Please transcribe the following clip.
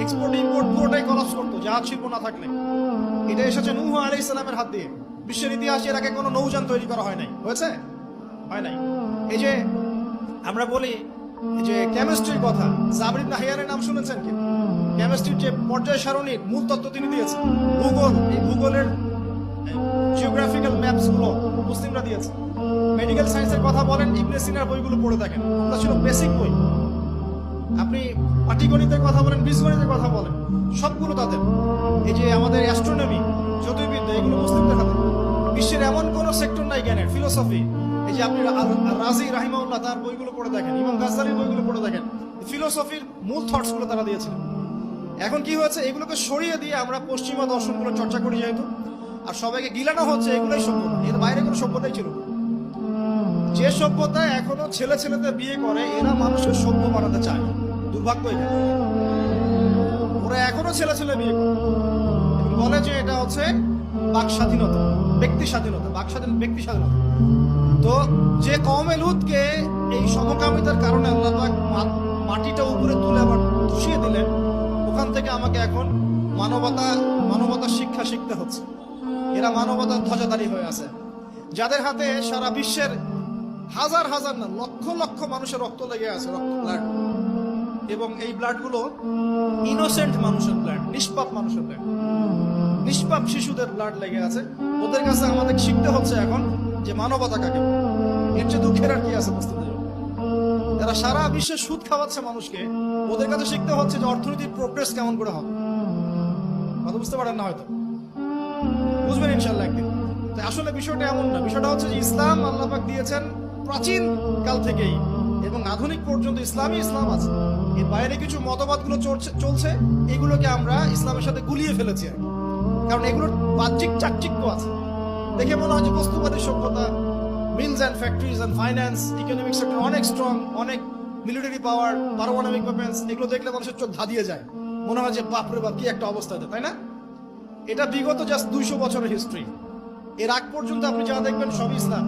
Export import পুরোটাই collapse করতো জাহাজ শিল্প না থাকলে। এটা এসেছে নূহ আলাইহিস সালামের হাত দিয়ে। বিশ্বের ইতিহাসে এর আগে কোনো নৌযান তৈরি করা হয় নাই। হয়েছে? হয় নাই। এই যে আমরা বলি যে কেমিস্ট্রির কথা জাবরিন নাহিয়ানের নাম শুনেছেন কি? কেমিস্ট্রির যে পর্যায় সারণীর মূল তত্ত্ব তিনি দিয়েছেন। ভূগোল, এই ভূগোলের জিওগ্রাফিক্যাল ম্যাপসগুলো মুসলিমরা দিয়েছে। মেডিকেল সায়েন্সের কথা বলেন, ইবনে সিনার বইগুলো পড়ে দেখেন। ওগুলো ছিল বেসিক বই। আপনি পাটিগণিতের কথা বলেন, বীজগণিতের কথা বলেন, সবগুলো তাদের। এই যে আমাদের অ্যাস্ট্রোনমি জ্যোতির্বিদ্যা, এগুলো মুসলিমদের হাতে বিশ্বের এমন কোন সেক্টর নাই জ্ঞানের ফিলোসফি এই যে আপনি রাজি রাহিমাউল্লাহ তার বইগুলো পড়ে দেখেন, ইমাম গাজ্জালির বইগুলো পড়ে দেখেন ফিলোসফির মূল থটসগুলো তারা দিয়েছিলেন। এখন কি হয়েছে? এগুলোকে সরিয়ে দিয়ে আমরা পশ্চিমা দর্শনগুলো চর্চা করি যেহেতু, আর সবাইকে গিলানো হচ্ছে, এগুলোই সভ্যতা এর বাইরে কোনো সভ্যতাই ছিল না। যে সভ্যতা এখনও ছেলে ছেলেতে বিয়ে করে, এরা মানুষের সভ্য বানাতে চায়। দুর্ভাগ্য ওরা এখনও ছেলে ছেলে বিয়ে করে। বলে যে এটা হচ্ছে বাক স্বাধীনতা, ব্যক্তি স্বাধীনতা, বাক স্বাধীন, ব্যক্তি স্বাধীনতা। তো যে কমে লুতকে এই সমকামিতার কারণে আল্লাহ মাটিটা উপরে তুলে আবার ধুষিয়ে দিলেন, ওখান থেকে আমাকে এখন মানবতা মানবতা শিক্ষা শিখতে হচ্ছে। এরা মানবতার ধ্বজাধারী হয়ে আছে। যাদের হাতে সারা বিশ্বের হাজার হাজার না, লক্ষ লক্ষ মানুষের রক্ত লেগে আছে, রক্ত ব্লাড এবং এই ব্লাডগুলো ইনোসেন্ট মানুষের ব্লাড নিষ্পাপ মানুষের ব্লাড নিষ্পাপ শিশুদের ব্লাড লেগে আছে। ওদের কাছে আমাদের শিখতে হচ্ছে এখন যে মানবতা কাকে এর চেয়ে দুঃখের আর কি আছে জন্য? যারা সারা বিশ্বে সুদ খাওয়াচ্ছে মানুষকে, ওদের কাছে শিখতে হচ্ছে যে অর্থনীতির প্রোগ্রেস কেমন করে হবে। কথা বুঝতে পারেন না হয়তো? বুঝবেন ইনশাল্লাহ একদিন। আসলে বিষয়টা এমন না। বিষয়টা হচ্ছে যে ইসলাম আল্লাহ পাক দিয়েছেন প্রাচীন কাল থেকেই এবং আধুনিক পর্যন্ত ইসলামই ইসলাম আছে। এর বাইরে কিছু মতবাদগুলো চলছে, এগুলোকে আমরা ইসলামের সাথে গুলিয়ে ফেলেছি আর কারণ এগুলোর বাহ্যিক চাকচিক্য আছে। দেখে মনে হয় যে বস্তুবাদী সভ্যতা mills and factories and finance economic sector অনেক স্ট্রং অনেক মিলিটারি পাওয়ার পারমাণবিক ওয়েপেন্স এগুলো দেখলে মানুষের চোখ ধাঁধিয়ে যায়। মনে হয় যে বাপরে বাপ, কি একটা অবস্থা তাই না? এটা বিগত জাস্ট দুইশো বছরের হিস্ট্রি এর আগ পর্যন্ত আপনি যা দেখবেন সবই ইসলাম।